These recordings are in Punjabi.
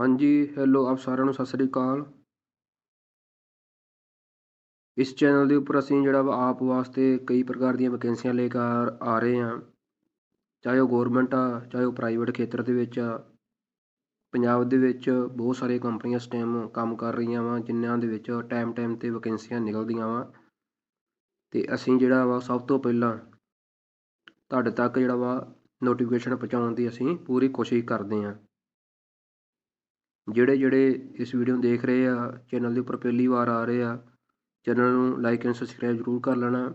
ਹਾਂਜੀ ਹੈਲੋ ਆਪ ਸਾਰਿਆਂ ਨੂੰ, ਸਤਿ ਸ੍ਰੀ ਅਕਾਲ। ਇਸ ਚੈਨਲ ਦੇ ਉੱਪਰ ਅਸੀਂ ਜਿਹੜਾ ਵਾ ਆਪ ਵਾਸਤੇ ਕਈ ਪ੍ਰਕਾਰ ਦੀਆਂ ਵੈਕੈਂਸੀਆਂ ਲੈ ਕੇ ਆ ਆ ਰਹੇ ਹਾਂ। ਚਾਹੇ ਉਹ ਗਵਰਨਮੈਂਟ ਆ, ਚਾਹੇ ਉਹ ਪ੍ਰਾਈਵੇਟ ਖੇਤਰ ਦੇ ਵਿੱਚ ਆ। ਪੰਜਾਬ ਦੇ ਵਿੱਚ ਬਹੁਤ ਸਾਰੀਆਂ ਕੰਪਨੀਆਂ ਇਸ ਟਾਈਮ ਕੰਮ ਕਰ ਰਹੀਆਂ ਵਾ, ਜਿਨ੍ਹਾਂ ਦੇ ਵਿੱਚ ਟਾਈਮ ਟਾਈਮ 'ਤੇ ਵੈਕੈਂਸੀਆਂ ਨਿਕਲਦੀਆਂ ਵਾ। ਅਤੇ ਅਸੀਂ ਜਿਹੜਾ ਵਾ ਸਭ ਤੋਂ ਪਹਿਲਾਂ ਤੁਹਾਡੇ ਤੱਕ ਜਿਹੜਾ ਵਾ ਨੋਟੀਫਿਕੇਸ਼ਨ ਪਹੁੰਚਾਉਣ ਦੀ ਅਸੀਂ ਪੂਰੀ ਕੋਸ਼ਿਸ਼ ਕਰਦੇ ਹਾਂ। ਜਿਹੜੇ ਜਿਹੜੇ ਇਸ ਵੀਡੀਓ ਨੂੰ ਦੇਖ ਰਹੇ ਆ ਚੈਨਲ ਦੇ ਉੱਪਰ ਪਹਿਲੀ ਵਾਰ ਆ ਰਹੇ ਆ ਚੈਨਲ ਨੂੰ ਲਾਈਕ ਐਂਡ ਸਬਸਕ੍ਰਾਈਬ ਜ਼ਰੂਰ ਕਰ ਲੈਣਾ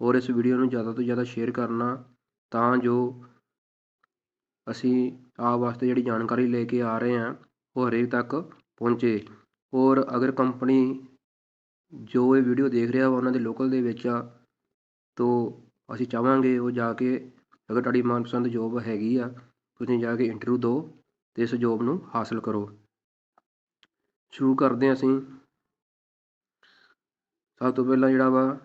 ਔਰ ਇਸ ਵੀਡੀਓ ਨੂੰ ਜ਼ਿਆਦਾ ਤੋਂ ਜ਼ਿਆਦਾ ਸ਼ੇਅਰ ਕਰਨਾ ਤਾਂ ਜੋ ਅਸੀਂ ਆਪ ਵਾਸਤੇ ਜਿਹੜੀ ਜਾਣਕਾਰੀ ਲੈ ਕੇ ਆ ਰਹੇ ਹਾਂ ਉਹ ਹਰੇਕ ਤੱਕ ਪਹੁੰਚੇ। ਔਰ ਅਗਰ ਕੰਪਨੀ ਜੋ ਇਹ ਵੀਡੀਓ ਦੇਖ ਰਿਹਾ ਵਾ, ਉਹਨਾਂ ਦੇ ਲੋਕਲ ਦੇ ਵਿੱਚ ਆ, ਤੋ ਅਸੀਂ ਚਾਹਾਂਗੇ ਉਹ ਜਾ ਕੇ, ਅਗਰ ਤੁਹਾਡੀ ਮਨਪਸੰਦ ਜੋਬ ਹੈਗੀ ਆ, ਤੁਸੀਂ ਜਾ ਕੇ ਇੰਟਰਵਿਊ ਦਿਓ ਤੇ ਇਸ ਜੋਬ ਨੂੰ ਹਾਸਲ ਕਰੋ। ਸ਼ੁਰੂ ਕਰਦੇ ਹਾਂ ਅਸੀਂ। ਸਭ ਤੋਂ ਪਹਿਲਾਂ ਜਿਹੜਾ ਵਾ,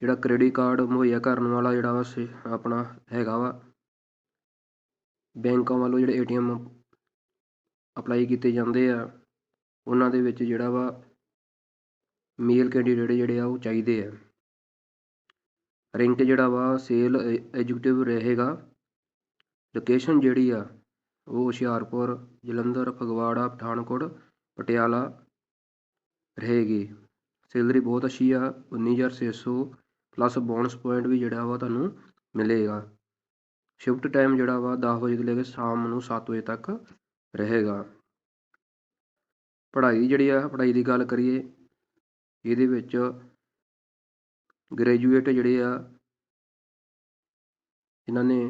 ਜਿਹੜਾ ਕ੍ਰੈਡਿਟ ਕਾਰਡ ਮੁਹੱਈਆ ਕਰਨ ਵਾਲਾ ਜਿਹੜਾ ਵਾ ਸੇ, ਆਪਣਾ ਹੈਗਾ ਵਾ। ਬੈਂਕਾਂ ਵੱਲੋਂ ਜਿਹੜੇ ਏਟੀਐਮ ਅਪਲਾਈ ਕੀਤੇ ਜਾਂਦੇ ਆ, ਉਹਨਾਂ ਦੇ ਵਿੱਚ ਜਿਹੜਾ ਵਾ ਮੇਲ ਕੈਂਡੀਡੇਟ ਜਿਹੜੇ ਆ ਉਹ ਚਾਹੀਦੇ ਆ। ਰੈਂਕ ਜਿਹੜਾ ਵਾ ਸੇਲ ਐਜੂਕੇਟਿਵ ਰਹੇਗਾ। ਲੋਕੇਸ਼ਨ ਜਿਹੜੀ ਆ ਉਹ ਹੁਸ਼ਿਆਰਪੁਰ, ਜਲੰਧਰ, ਫਗਵਾੜਾ, ਪਠਾਨਕੋਟ, ਪਟਿਆਲਾ ਰਹੇਗੀ। ਸੈਲਰੀ ਬਹੁਤ ਅੱਛੀ ਆ 19600 ਪਲੱਸ ਬੋਨਸ ਪੁਆਇੰਟ ਵੀ ਜਿਹੜਾ ਵਾ ਤੁਹਾਨੂੰ ਮਿਲੇਗਾ। ਸ਼ਿਫਟ ਟਾਈਮ ਜਿਹੜਾ ਵਾ 10 ਵਜੇ ਤੋਂ ਲੈ ਕੇ ਸ਼ਾਮ ਨੂੰ 7 ਵਜੇ ਤੱਕ ਰਹੇਗਾ। ਪੜ੍ਹਾਈ ਜਿਹੜੀ ਆ, ਪੜ੍ਹਾਈ ਦੀ ਗੱਲ ਕਰੀਏ, ਇਹਦੇ ਵਿੱਚ ਗ੍ਰੈਜੂਏਟ ਜਿਹੜੇ ਆ, ਇਹਨਾਂ ਨੇ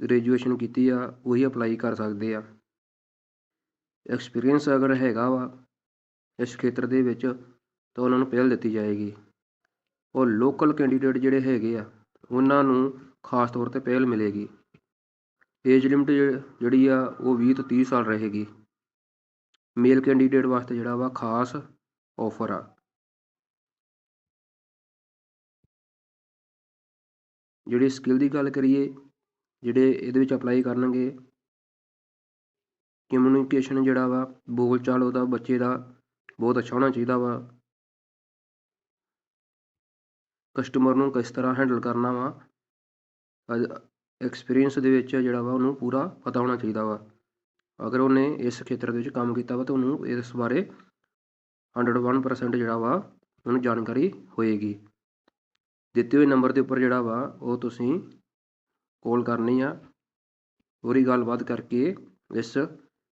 ਗ੍ਰੈਜੂਏਸ਼ਨ ਕੀਤੀ ਆ, ਉਹੀ ਅਪਲਾਈ ਕਰ ਸਕਦੇ ਆ। ਐਕਸਪੀਰੀਅੰਸ ਅਗਰ ਹੈਗਾ ਵਾ, ਇਸ ਖੇਤਰ ਦੇ ਵਿੱਚ, ਤਾਂ ਉਹਨਾਂ ਨੂੰ ਪਹਿਲ ਦਿੱਤੀ ਜਾਏਗੀ। ਉਹ ਲੋਕਲ ਕੈਂਡੀਡੇਟ ਜਿਹੜੇ ਹੈਗੇ ਆ, ਉਹਨਾਂ ਨੂੰ ਖਾਸ ਤੌਰ ਤੇ ਪਹਿਲ ਮਿਲੇਗੀ। ਏਜ ਲਿਮਟ ਜਿਹੜੀ ਆ, ਉਹ 20 ਤੋਂ 30 ਸਾਲ ਰਹੇਗੀ। ਮੇਲ ਕੈਂਡੀਡੇਟ ਵਾਸਤੇ ਜਿਹੜਾ ਵਾ ਖਾਸ ਆਫਰ ਆ। ਜਿਹੜੀ ਸਕਿੱਲ ਦੀ ਗੱਲ ਕਰੀਏ ਜਿਹੜੇ ਇਹਦੇ ਵਿੱਚ ਅਪਲਾਈ ਕਰਨਗੇ। ਕਮਿਊਨੀਕੇਸ਼ਨ ਜਿਹੜਾ ਵਾ ਬੋਲ ਚਾਲ ਉਹਦਾ ਬੱਚੇ ਦਾ ਬਹੁਤ ਅੱਛਾ ਹੋਣਾ ਚਾਹੀਦਾ ਵਾ। ਕਸਟਮਰ ਨੂੰ ਕਿਸ ਤਰ੍ਹਾਂ ਹੈਂਡਲ ਕਰਨਾ ਵਾ ਐਕਸਪੀਰੀਅੰਸ ਦੇ ਵਿੱਚ ਜਿਹੜਾ ਵਾ ਉਹਨੂੰ ਪੂਰਾ ਪਤਾ ਹੋਣਾ ਚਾਹੀਦਾ ਵਾ। ਅਗਰ ਉਹਨੇ ਇਸ ਖੇਤਰ ਦੇ ਵਿੱਚ ਕੰਮ ਕੀਤਾ ਵਾ, ਤਾਂ ਉਹਨੂੰ ਇਸ ਬਾਰੇ 101% ਜਿਹੜਾ ਵਾ ਉਹਨੂੰ ਜਾਣਕਾਰੀ ਹੋਏਗੀ। ਦਿੱਤੇ ਹੋਏ ਨੰਬਰ ਦੇ ਉੱਪਰ ਜਿਹੜਾ ਵਾ, ਉਹ ਤੁਸੀਂ ਕੋਲ ਕਰਨੀ ਆ। ਪੂਰੀ ਗੱਲਬਾਤ ਕਰਕੇ ਇਸ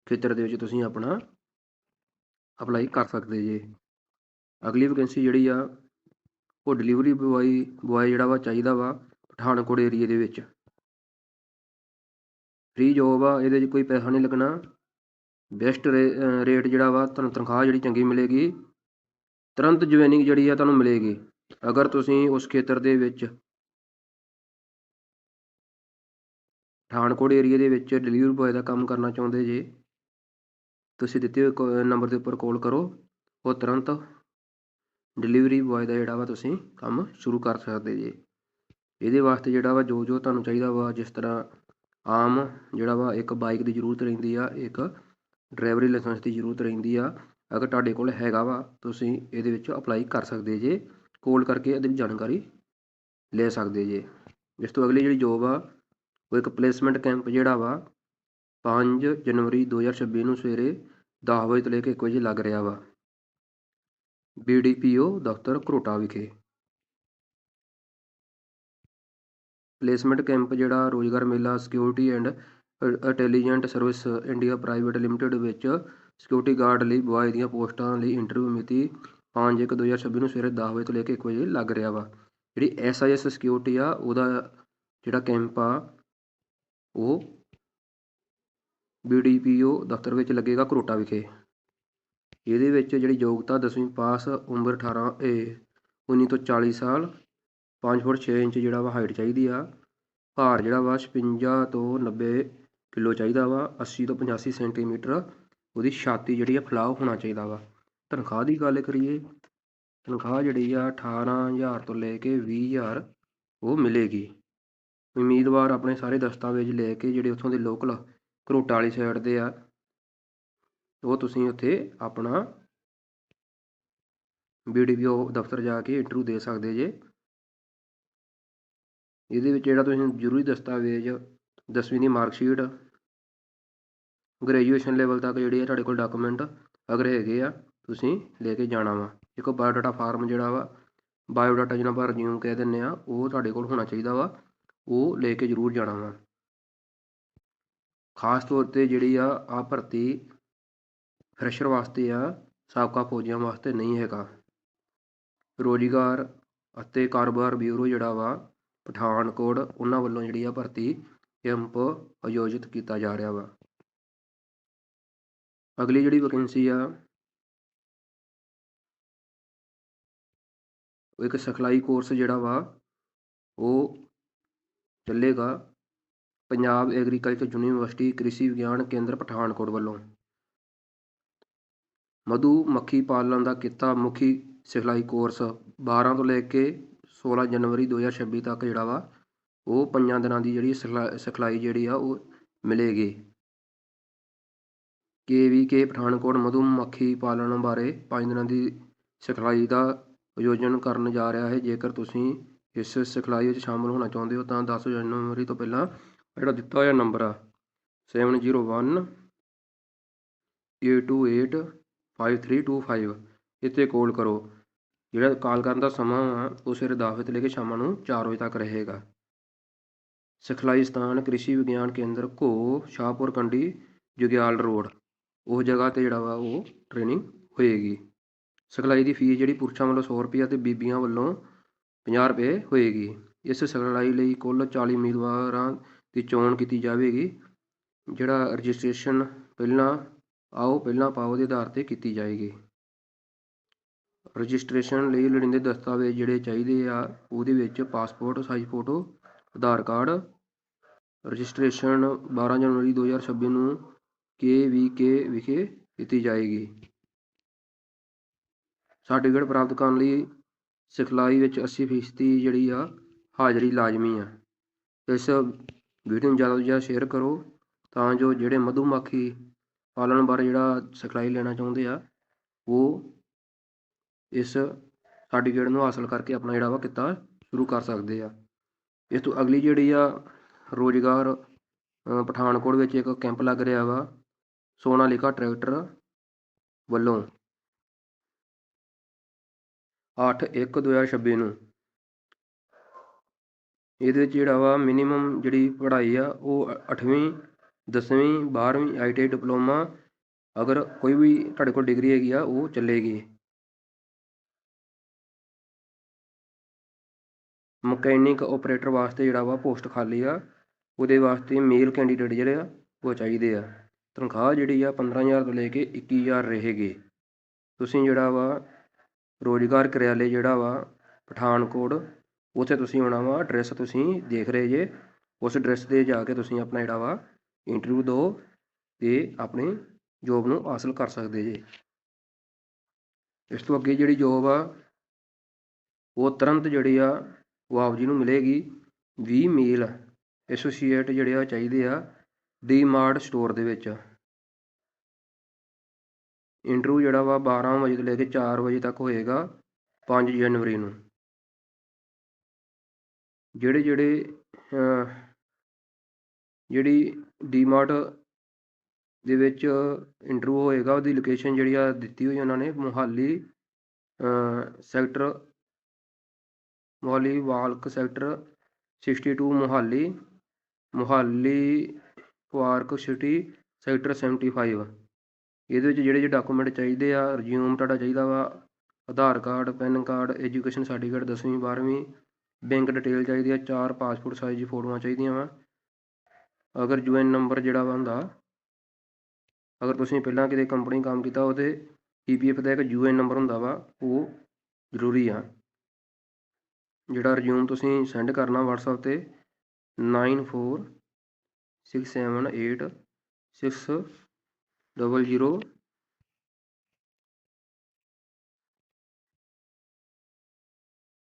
ਖੇਤਰ ਦੇ ਵਿੱਚ ਤੁਸੀਂ ਆਪਣਾ ਅਪਲਾਈ ਕਰ ਸਕਦੇ ਜੇ। ਅਗਲੀ ਵੈਕੈਂਸੀ ਜਿਹੜੀ ਆ, ਉਹ ਡਿਲੀਵਰੀ ਬੁਆਈ ਬੁਆਏ ਜਿਹੜਾ ਵਾ ਚਾਹੀਦਾ ਵਾ ਪਠਾਨਕੋਟ ਏਰੀਏ ਦੇ ਵਿੱਚ। ਫ੍ਰੀ ਜੋਬ ਆ, ਇਹਦੇ 'ਚ ਕੋਈ ਪੈਸਾ ਨਹੀਂ ਲੱਗਣਾ। ਬੈਸਟ ਰੇਟ ਜਿਹੜਾ ਵਾ ਤੁਹਾਨੂੰ ਤਨਖਾਹ ਜਿਹੜੀ ਚੰਗੀ ਮਿਲੇਗੀ। ਤੁਰੰਤ ਜੁਆਇਨਿੰਗ ਜਿਹੜੀ ਆ ਤੁਹਾਨੂੰ ਮਿਲੇਗੀ। ਅਗਰ ਤੁਸੀਂ ਉਸ ਖੇਤਰ ਦੇ ਵਿੱਚ ਪਠਾਨਕੋਟ ਏਰੀਏ ਦੇ ਵਿੱਚ ਡਿਲੀਵਰੀ ਬੁਆਏ ਦਾ ਕੰਮ ਕਰਨਾ ਚਾਹੁੰਦੇ ਜੇ, ਤੁਸੀਂ ਦਿੱਤੇ ਹੋਏ ਨੰਬਰ ਦੇ ਉੱਪਰ ਕਾਲ ਕਰੋ, ਉਹ ਤੁਰੰਤ ਡਿਲੀਵਰੀ ਬੁਆਏ ਦਾ ਜਿਹੜਾ ਵਾ ਤੁਸੀਂ ਕੰਮ ਸ਼ੁਰੂ ਕਰ ਸਕਦੇ ਜੇ। ਇਹਦੇ ਵਾਸਤੇ ਜਿਹੜਾ ਵਾ ਜੋ ਜੋ ਤੁਹਾਨੂੰ ਚਾਹੀਦਾ ਵਾ, ਜਿਸ ਤਰ੍ਹਾਂ ਆਮ ਜਿਹੜਾ ਵਾ ਇੱਕ ਬਾਈਕ ਦੀ ਜ਼ਰੂਰਤ ਰਹਿੰਦੀ ਆ, ਇੱਕ ਡਰਾਈਵਰੀ ਲਾਇਸੈਂਸ ਦੀ ਜ਼ਰੂਰਤ ਰਹਿੰਦੀ ਆ, ਅਗਰ ਤੁਹਾਡੇ ਕੋਲ ਹੈਗਾ ਵਾ, ਤੁਸੀਂ ਇਹਦੇ ਵਿੱਚ ਅਪਲਾਈ ਕਰ ਸਕਦੇ ਜੇ ਕੋਲ ਕਰਕੇ ਇਹਦੀ ਜਾਣਕਾਰੀ ਲੈ ਸਕਦੇ ਜੇ। ਇਸ ਤੋਂ ਅਗਲੀ ਜਿਹੜੀ ਜੋਬ ਆ ਉਹ ਇੱਕ ਪਲੇਸਮੈਂਟ ਕੈਂਪ ਜਿਹੜਾ ਵਾ 5 ਜਨਵਰੀ 2026 ਨੂੰ ਸਵੇਰੇ 10 ਵਜੇ ਤੋਂ ਲੈ ਕੇ 1 ਵਜੇ ਲੱਗ ਰਿਹਾ ਵਾ। ਬੀਡੀਪੀਓ ਦਫ਼ਤਰ ਘਰੋਟਾ ਵਿਖੇ। ਪਲੇਸਮੈਂਟ ਕੈਂਪ ਜਿਹੜਾ ਰੋਜ਼ਗਾਰ ਮੇਲਾ security and intelligent service India private limited ਵਿੱਚ ਸਿਕਿਉਰਿਟੀ ਗਾਰਡ ਲਈ ਬੁਆਏ ਦੀਆਂ ਪੋਸਟਾਂ ਲਈ ਇੰਟਰਵਿਊ ਮਿਤੀ 5/1/2026 ਨੂੰ ਸਵੇਰੇ 10 ਵਜੇ ਤੋਂ ਲੈ ਕੇ 1 ਵਜੇ ਲੱਗ ਰਿਹਾ ਵਾ। ਜਿਹੜੀ ਐਸਆਈਐਸ ਸਿਕਿਉਰਿਟੀ ਆ, ਉਹਦਾ ਜਿਹੜਾ ਕੈਂਪ ਆ ਉਹ ਬੀਡੀਪੀਓ ਦਫ਼ਤਰ ਵਿੱਚ ਲੱਗੇਗਾ ਘਰੋਟਾ ਵਿਖੇ। ਇਹਦੇ ਵਿੱਚ ਜਿਹੜੀ ਯੋਗਤਾ 10ਵੀਂ ਪਾਸ ਉਮਰ 18 ਏ 19 ਤੋਂ 40 ਸਾਲ 5 ਫੁੱਟ 6 ਇੰਚ ਜਿਹੜਾ ਵਾ ਹਾਈਟ ਚਾਹੀਦੀ ਆ। ਭਾਰ ਜਿਹੜਾ ਵਾ 56 ਤੋਂ 90 ਕਿਲੋ ਚਾਹੀਦਾ ਵਾ 80 ਤੋਂ 85 ਸੈਂਟੀਮੀਟਰ। ਉਹਦੀ ਛਾਤੀ ਜਿਹੜੀ ਆ ਫਲਾਅ ਹੋਣਾ ਚਾਹੀਦਾ ਵਾ। ਤਨਖਾਹ ਦੀ ਗੱਲ ਕਰੀਏ, ਤਨਖਾਹ ਜਿਹੜੀ ਆ 18000 ਤੋਂ ਲੈ ਕੇ 20000 ਉਹ ਮਿਲੇਗੀ। ਉਮੀਦਵਾਰ ਆਪਣੇ ਸਾਰੇ ਦਸਤਾਵੇਜ਼ ਲੈ ਕੇ ਜਿਹੜੇ ਉੱਥੋਂ ਦੇ ਲੋਕਲ ਘਰੋਟਾ ਵਾਲੀ ਸਾਈਡ ਦੇ ਆ, ਉਹ ਤੁਸੀਂ ਉੱਥੇ ਆਪਣਾ ਬੀਡੀਪੀਓ ਦਫ਼ਤਰ ਜਾ ਕੇ ਇੰਟਰਵਿਊ ਦੇ ਸਕਦੇ ਜੇ। ਇਹਦੇ ਵਿੱਚ ਜਿਹੜਾ ਤੁਸੀਂ ਜ਼ਰੂਰੀ ਦਸਤਾਵੇਜ਼, ਦਸਵੀਂ ਦੀ ਮਾਰਕਸ਼ੀਟ ਗ੍ਰੈਜੂਏਸ਼ਨ ਲੈਵਲ ਤੱਕ ਜਿਹੜੇ ਆ ਤੁਹਾਡੇ ਕੋਲ ਡਾਕੂਮੈਂਟ ਅਗਰ ਹੈਗੇ ਆ, ਤੁਸੀਂ ਲੈ ਕੇ ਜਾਣਾ ਵਾ। ਇੱਕ ਬਾਇਓਡਾਟਾ ਫਾਰਮ ਜਿਹੜਾ ਵਾ ਬਾਇਓਡਾਟਾ ਜਿਹਨਾਂ ਆਪਾਂ ਰਿਜ਼ਿਊਮ ਕਹਿ ਦਿੰਦੇ ਆ, ਉਹ ਤੁਹਾਡੇ ਕੋਲ ਹੋਣਾ ਚਾਹੀਦਾ ਵਾ। ਉਹ ਲੈ ਕੇ ਜ਼ਰੂਰ ਜਾਣਾ ਵਾ। ਖਾਸ ਤੌਰ ਤੇ ਜਿਹੜੀ ਆ ਆ ਭਰਤੀ ਫਰੈਸ਼ਰ ਵਾਸਤੇ ਆ, ਸਾਬਕਾ ਫੌਜੀਆਂ ਵਾਸਤੇ ਨਹੀਂ ਹੈਗਾ। ਰੋਜ਼ਗਾਰ ਅਤੇ ਕਾਰੋਬਾਰ ਬਿਊਰੋ ਜਿਹੜਾ ਵਾ, ਪਠਾਨਕੋਟ, ਉਹਨਾਂ ਵੱਲੋਂ ਜਿਹੜੀ ਆ ਭਰਤੀ ਕੈਂਪ ਆਯੋਜਿਤ ਕੀਤਾ ਜਾ ਰਿਹਾ ਵਾ। ਅਗਲੀ ਜਿਹੜੀ ਵੈਕੈਂਸੀ ਆ ਇੱਕ ਸਿਖਲਾਈ ਕੋਰਸ ਜਿਹੜਾ ਵਾ, ਉਹ ਚੱਲੇਗਾ। ਪੰਜਾਬ ਐਗਰੀਕਲਚਰ ਯੂਨੀਵਰਸਿਟੀ ਕ੍ਰਿਸ਼ੀ ਵਿਗਿਆਨ ਕੇਂਦਰ ਪਠਾਨਕੋਟ ਵੱਲੋਂ। ਮਧੂ ਮੱਖੀ ਪਾਲਣ ਦਾ ਕਿੱਤਾ ਮੁਖੀ ਸਿਖਲਾਈ ਕੋਰਸ। 12 ਤੋਂ ਲੈ ਕੇ 16 ਜਨਵਰੀ 2026 ਤੱਕ ਜਿਹੜਾ ਵਾ, ਉਹ ਪੰਜਾਂ ਦਿਨਾਂ ਦੀ ਜਿਹੜੀ ਸਿਖਲਾ- ਸਿਖਲਾਈ ਜਿਹੜੀ ਆ, ਉਹ ਮਿਲੇਗੀ। ਕੇ ਵੀ ਕੇ ਪਠਾਨਕੋਟ ਮਧੂ ਮੱਖੀ ਪਾਲਣ ਬਾਰੇ ਪੰਜ ਦਿਨਾਂ ਦੀ ਸਿਖਲਾਈ ਦਾ ਆਯੋਜਨ ਕਰਨ ਜਾ ਰਿਹਾ ਹੈ। ਜੇਕਰ ਤੁਸੀਂ ਇਸ ਸਿਖਲਾਈ ਵਿੱਚ ਸ਼ਾਮਲ ਹੋਣਾ ਚਾਹੁੰਦੇ ਹੋ ਤਾਂ 10 ਜਨਵਰੀ ਤੋਂ ਪਹਿਲਾਂ ਜਿਹੜਾ ਦਿੱਤਾ ਹੋਇਆ ਨੰਬਰ ਆ 701 828 5325 ਇੱਥੇ ਕਾਲ ਕਰੋ। ਜਿਹੜਾ ਕਾਲ ਕਰਨ ਦਾ ਸਮਾਂ ਆ, ਉਹ ਸਵੇਰੇ 10 ਵਜੇ ਤੋਂ ਲੈ ਕੇ ਸ਼ਾਮਾਂ ਨੂੰ 4 ਵਜੇ ਤੱਕ ਰਹੇਗਾ। ਸਿਖਲਾਈ ਸਥਾਨ ਕ੍ਰਿਸ਼ੀ ਵਿਗਿਆਨ ਕੇਂਦਰ ਘੋ, ਸ਼ਾਹਪੁਰ ਕੰਡੀ ਜੁਗਿਆਲ ਰੋਡ। ਉਹ ਜਗ੍ਹਾ ਤੇ ਜਿਹੜਾ ਵਾ ਉਹ ਟ੍ਰੇਨਿੰਗ ਹੋਏਗੀ। ਸਿਖਲਾਈ ਦੀ ਫੀਸ ਜਿਹੜੀ ਪੁਰਸ਼ਾਂ ਵੱਲੋਂ 100 ਰੁਪਏ ਤੇ ਬੀਬੀਆਂ ਵੱਲੋਂ 50 ਰੁਪਏ ਹੋਏਗੀ। ਇਸ ਸਿਖਲਾਈ ਲਈ ਕੁੱਲ 40 ਉਮੀਦਵਾਰਾਂ ਦੀ ਚੋਣ ਕੀਤੀ ਜਾਵੇਗੀ, ਜਿਹੜਾ ਰਜਿਸਟ੍ਰੇਸ਼ਨ ਪਹਿਲਾਂ ਆਓ, ਪਹਿਲਾਂ ਪਾਓ ਦੇ ਆਧਾਰ ਤੇ ਕੀਤੀ ਜਾਏਗੀ। ਰਜਿਸਟ੍ਰੇਸ਼ਨ ਲਈ ਲੋੜੀਂਦੇ ਦਸਤਾਵੇਜ਼ ਜਿਹੜੇ ਚਾਹੀਦੇ ਆ, ਉਹਦੇ ਵਿੱਚ passport, size photo, Aadhaar card, registration 12 ਜਨਵਰੀ 2026 ਨੂੰ ਕੇ ਵੀ ਕੇ ਵਿਖੇ ਕੀਤੀ ਜਾਏਗੀ। ਸਰਟੀਫਿਕੇਟ ਪ੍ਰਾਪਤ ਕਰਨ ਲਈ ਸਿਖਲਾਈ ਵਿੱਚ 80 ਫੀਸਦੀ ਜਿਹੜੀ ਆ, ਹਾਜ਼ਰੀ ਲਾਜ਼ਮੀ ਆ। ਇਸ ਵੀਡੀਓ ਨੂੰ ਜ਼ਿਆਦਾ ਤੋਂ ਜ਼ਿਆਦਾ ਸ਼ੇਅਰ ਕਰੋ ਤਾਂ ਜੋ ਜਿਹੜੇ ਮਧੂਮੱਖੀ ਪਾਲਣ ਬਾਰੇ ਜਿਹੜਾ ਸਿਖਲਾਈ ਲੈਣਾ ਚਾਹੁੰਦੇ ਆ, ਉਹ ਇਸ ਸਰਟੀਫਿਕੇਟ ਨੂੰ ਹਾਸਲ ਕਰਕੇ ਆਪਣਾ ਜਿਹੜਾ ਵਾ ਕਿੱਤਾ ਸ਼ੁਰੂ ਕਰ ਸਕਦੇ ਆ। ਇਸ ਤੋਂ ਅਗਲੀ ਜਿਹੜੀ ਆ, ਰੋਜ਼ਗਾਰ ਪਠਾਨਕੋਟ ਵਿੱਚ ਇੱਕ ਕੈਂਪ ਲੱਗ ਰਿਹਾ ਵਾ, ਸੋਨਾਲੀਕਾ ਟਰੈਕਟਰ ਵੱਲੋਂ। 8/1/2026 ਨੂੰ। ਇਹਦੇ ਵਿੱਚ ਜਿਹੜਾ ਵਾ ਮਿਨੀਮਮ ਜਿਹੜੀ ਪੜ੍ਹਾਈ ਆ, ਉਹ 8ਵੀਂ 10ਵੀਂ 12ਵੀਂ ਆਈਟੀਆਈ ਡਿਪਲੋਮਾ ਅਗਰ ਕੋਈ ਵੀ ਤੁਹਾਡੇ ਕੋਲ ਡਿਗਰੀ ਹੈਗੀ ਆ, ਉਹ ਚੱਲੇਗੀ। ਮਕੈਨਿਕ ਆਪਰੇਟਰ ਵਾਸਤੇ ਜਿਹੜਾ ਵਾ ਪੋਸਟ ਖਾਲੀ ਆ, ਉਹਦੇ ਵਾਸਤੇ ਮੇਲ ਕੈਂਡੀਡੇਟ ਜਿਹੜੇ ਆ, ਉਹ ਚਾਹੀਦੇ ਆ। ਤਨਖਾਹ ਜਿਹੜੀ ਆ 15000 ਤੋਂ ਲੈ ਕੇ 21000 ਰਹੇਗੀ। ਤੁਸੀਂ ਜਿਹੜਾ ਵਾ ਰੋਜ਼ਗਾਰ ਕਰਿਆਲੇ ਜਿਹੜਾ ਵਾ ਪਠਾਨਕੋਟ, ਉੱਥੇ ਤੁਸੀਂ ਆਉਣਾ ਵਾ ਐਡਰੈਸ ਤੁਸੀਂ ਦੇਖ ਰਹੇ ਜੇ, ਉਸ ਐਡਰੈਸ ਤੇ ਜਾ ਕੇ ਤੁਸੀਂ ਆਪਣਾ ਜਿਹੜਾ ਵਾ ਇੰਟਰਵਿਊ ਦਿਓ ਤੇ ਆਪਣੀ ਜੋਬ ਨੂੰ ਹਾਸਲ ਕਰ ਸਕਦੇ ਜੇ। ਇਸ ਤੋਂ ਅੱਗੇ ਜਿਹੜੀ ਜੋਬ ਆ, ਉਹ ਤੁਰੰਤ ਜਿਹੜੀ ਆ, ਉਹ ਆਪ ਜੀ ਨੂੰ ਮਿਲੇਗੀ 20 ਮੀਲ ਐਸੋਸੀਏਟ ਜਿਹੜੇ ਆ ਚਾਹੀਦੇ ਆ, ਡੀਮਾਰਟ ਸਟੋਰ ਦੇ ਵਿੱਚ। ਇੰਟਰਵਿਊ ਜਿਹੜਾ ਵਾ 12 ਵਜੇ ਤੋਂ ਲੈ ਕੇ 4 ਵਜੇ ਤੱਕ ਹੋਏਗਾ 5 ਜਨਵਰੀ ਨੂੰ। ਜਿਹੜੇ ਜਿਹੜੇ ਜਿਹੜੀ ਡੀਮਾਰਟ ਦੇ ਵਿੱਚ ਇੰਟਰਵਿਊ ਹੋਏਗਾ, ਉਹਦੀ ਲੋਕੇਸ਼ਨ ਜਿਹੜੀ ਆ ਦਿੱਤੀ ਹੋਈ ਉਹਨਾਂ ਨੇ, Mohali sector, Mohali ਵਾਲਕ sector 62 Mohali Mohali park city, sector 75 ਇਹਦੇ ਵਿੱਚ ਜਿਹੜੇ ਜਿਹੜੇ ਡਾਕੂਮੈਂਟ ਚਾਹੀਦੇ ਆ ਰਿਜ਼ਿਊਮ ਤੁਹਾਡਾ ਚਾਹੀਦਾ ਵਾ, Aadhaar card, PAN card education certificate 10ਵੀਂ 12ਵੀਂ ਬੈਂਕ ਡਿਟੇਲ ਚਾਹੀਦੀ ਆ, ਚਾਰ ਪਾਸਪੋਰਟ ਸਾਈਜ਼ ਦੀ ਫੋਟੋਆਂ ਚਾਹੀਦੀਆਂ ਵਾ। ਅਗਰ ਯੂਐਨ ਨੰਬਰ ਜਿਹੜਾ ਵਾ ਹੁੰਦਾ, ਅਗਰ ਤੁਸੀਂ ਪਹਿਲਾਂ ਕਿਤੇ ਕੰਪਨੀ ਕੰਮ ਕੀਤਾ, ਉਹਦੇ ਈਪੀਐਫ ਦਾ ਇੱਕ ਯੂਐਨ ਨੰਬਰ ਹੁੰਦਾ ਵਾ, ਉਹ ਜ਼ਰੂਰੀ ਆ। ਜਿਹੜਾ ਰਿਜ਼ਿਊਮ ਤੁਸੀਂ ਸੈਂਡ ਕਰਨਾ WhatsApp ਤੇ 946786 ਡਬਲ ਜ਼ੀਰੋ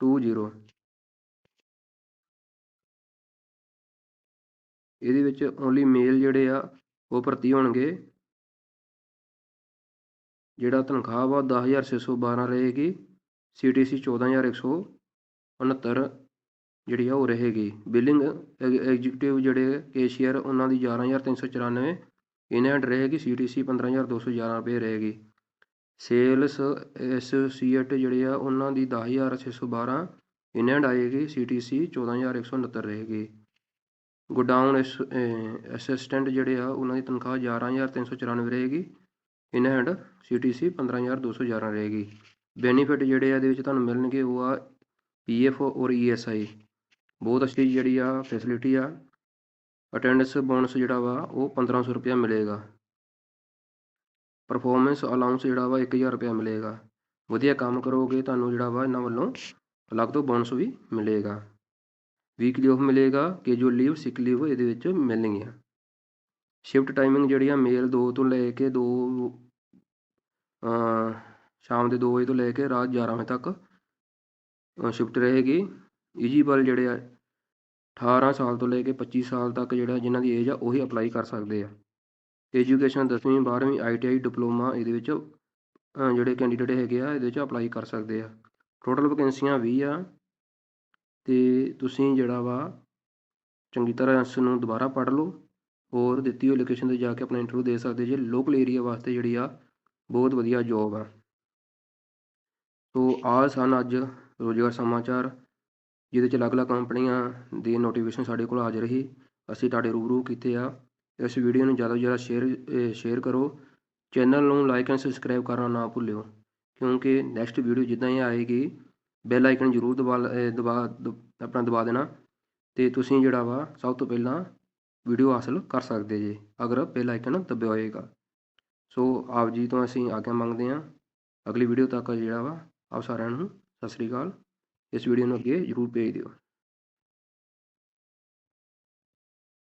ਟੂ ਜ਼ੀਰੋ ਇਹਦੇ ਵਿੱਚ ਓਨਲੀ ਮੇਲ ਜਿਹੜੇ ਆ, ਉਹ ਭਰਤੀ ਹੋਣਗੇ। ਜਿਹੜਾ ਤਨਖਾਹ ਵਾ 10612 ਰਹੇਗੀ। ਸੀਟੀਸੀ 14169 ਜਿਹੜੀ ਆ ਉਹ ਰਹੇਗੀ। ਬਿਲਿੰਗ ਐਗਜ਼ੀਕਿਊਟਿਵ ਜਿਹੜੇ ਕੇਸ਼ੀਅਰ ਉਹਨਾਂ ਦੀ 11394 ਇਨਹੈਂਡ ਰਹੇਗੀ ਸੀਟੀਸੀ 15211 ਰੁਪਏ ਰਹੇਗੀ ਸੇਲਸ ਐਸੋਸੀਏਟ ਜਿਹੜੇ ਆ, ਉਹਨਾਂ ਦੀ 10612 ਇਨਹੈਂਡ ਆਏਗੀ ਸੀਟੀਸੀ 14169 ਰਹੇਗੀ ਗੋਡਾਊਨ ਅਸਿਸਟੈਂਟ ਜਿਹੜੇ ਆ, ਉਹਨਾਂ ਦੀ ਤਨਖਾਹ 11394 ਰਹੇਗੀ ਇਨਹੈਂਡ ਸੀਟੀਸੀ 15211 ਰਹੇਗੀ ਬੈਨੀਫਿਟ ਜਿਹੜੇ ਆ, ਇਹਦੇ ਵਿੱਚ ਤੁਹਾਨੂੰ ਮਿਲਣਗੇ, ਉਹ ਆ ਪੀਐਫ ਔਰ ਈਐਸਆਈ ਬਹੁਤ ਅੱਛੀ ਜਿਹੜੀ ਆ ਫੈਸਿਲਿਟੀ ਆ। ਅਟੈਂਡੈਂਸ ਬੋਨਸ ਜਿਹੜਾ ਵਾ, ਉਹ 1500 ਰੁਪਇਆ ਮਿਲੇਗਾ। ਪਰਫਾਰਮੈਂਸ ਅਲਾਉਂਸ ਜਿਹੜਾ ਵਾ 1000 ਰੁਪਇਆ ਮਿਲੇਗਾ। ਵਧੀਆ ਕੰਮ ਕਰੋਗੇ, ਤੁਹਾਨੂੰ ਜਿਹੜਾ ਵਾ, ਇਹਨਾਂ ਵੱਲੋਂ ਅਲੱਗ ਤੋਂ ਬੋਨਸ ਵੀ ਮਿਲੇਗਾ। ਵੀਕਲੀ ਆਫ ਮਿਲੇਗਾ ਕੈਜੂਅਲ ਲੀਵ ਸਿਕ ਲੀਵ ਇਹਦੇ ਵਿੱਚ ਮਿਲਣਗੀਆਂ। ਸ਼ਿਫਟ ਟਾਈਮਿੰਗ ਜਿਹੜੀ ਆ, ਮੇਲ 2 ਤੋਂ ਲੈ ਕੇ 2 ਸ਼ਾਮ ਦੇ 2 ਵਜੇ ਤੋਂ ਲੈ ਕੇ ਰਾਤ 11 ਵਜੇ ਤੱਕ ਸ਼ਿਫਟ ਰਹੇਗੀ। ਈਜੀਬਲ ਜਿਹੜੇ ਆ 18 ਸਾਲ ਤੋਂ ਲੈ ਕੇ 25 ਸਾਲ ਤੱਕ ਜਿਹੜਾ ਜਿਨ੍ਹਾਂ ਦੀ ਏਜ ਆ, ਉਹੀ ਅਪਲਾਈ ਕਰ ਸਕਦੇ ਆ। ਐਜੂਕੇਸ਼ਨ ਦਸਵੀਂ, ਬਾਰਵੀਂ ਆਈ ਟੀ ਆਈ ਡਿਪਲੋਮਾ ਇਹਦੇ ਵਿੱਚ ਜਿਹੜੇ ਕੈਂਡੀਡੇਟ ਹੈਗੇ ਆ, ਇਹਦੇ ਵਿੱਚ ਅਪਲਾਈ ਕਰ ਸਕਦੇ ਆ। ਟੋਟਲ ਵੈਕੈਂਸੀਆਂ 20 ਆ। ਤੇ ਤੁਸੀਂ ਜਿਹੜਾ ਵਾ, ਚੰਗੀ ਤਰ੍ਹਾਂ ਇਸ ਨੂੰ ਦੁਬਾਰਾ ਪੜ੍ਹ ਲਓ ਔਰ ਦਿੱਤੀ ਹੋਈ ਲੋਕੇਸ਼ਨ ਤੇ ਜਾ ਕੇ ਆਪਣਾ ਇੰਟਰਵਿਊ ਦੇ ਸਕਦੇ ਜੇ। ਲੋਕਲ ਏਰੀਆ ਵਾਸਤੇ ਜਿਹੜੀ ਆ, ਬਹੁਤ ਵਧੀਆ ਜੋਬ ਆ। ਸੋ ਆ ਸਨ ਅੱਜ ਰੋਜ਼ਗਾਰ ਸਮਾਚਾਰ। ਜਿਹਦੇ ਚ ਅਲੱਗ-ਅਲੱਗ ਕੰਪਨੀਆਂ ਦੀ ਨੋਟੀਫਿਕੇਸ਼ਨ ਸਾਡੇ ਕੋਲ ਹਾਜ਼ਰ ਰਹੀ ਅਸੀਂ ਤੁਹਾਡੇ ਰੂਬਰੂ ਕੀਤੇ ਆ। ਇਸ ਵੀਡੀਓ ਨੂੰ ਜ਼ਿਆਦਾ ਤੋਂ ਜ਼ਿਆਦਾ ਸ਼ੇਅਰ ਸ਼ੇਅਰ ਕਰੋ। ਚੈਨਲ ਨੂੰ ਲਾਈਕ ਐਂਡ ਸਬਸਕ੍ਰਾਈਬ ਕਰਨਾ ਨਾ ਭੁੱਲਿਓ, ਕਿਉਂਕਿ ਨੈਕਸਟ ਵੀਡੀਓ ਜਿੱਦਾਂ ਹੀ ਆਏਗੀ ਬੈਲ ਆਈਕਨ ਜ਼ਰੂਰ ਦਬਾ ਦਬਾ ਆਪਣਾ ਦਬਾ ਦੇਣਾ। ਤੇ ਤੁਸੀਂ ਜਿਹੜਾ ਵਾ, ਸਭ ਤੋਂ ਪਹਿਲਾਂ ਵੀਡੀਓ ਹਾਸਲ ਕਰ ਸਕਦੇ ਜੇ, ਅਗਰ ਬੈਲ ਆਈਕਨ ਦਬਿਆ ਹੋਏਗਾ। ਸੋ ਆਪ ਜੀ ਤੋਂ ਅਸੀਂ ਆਗਿਆ ਮੰਗਦੇ ਹਾਂ। ਅਗਲੀ ਵੀਡੀਓ ਤੱਕ ਜਿਹੜਾ ਵਾ, ਆਪ ਸਾਰਿਆਂ ਨੂੰ ਸਤਿ ਸ੍ਰੀ ਅਕਾਲ। ਇਸ ਵੀਡੀਓ ਨੂੰ ਅੱਗੇ ਜ਼ਰੂਰ ਭੇਜ ਦਿਓ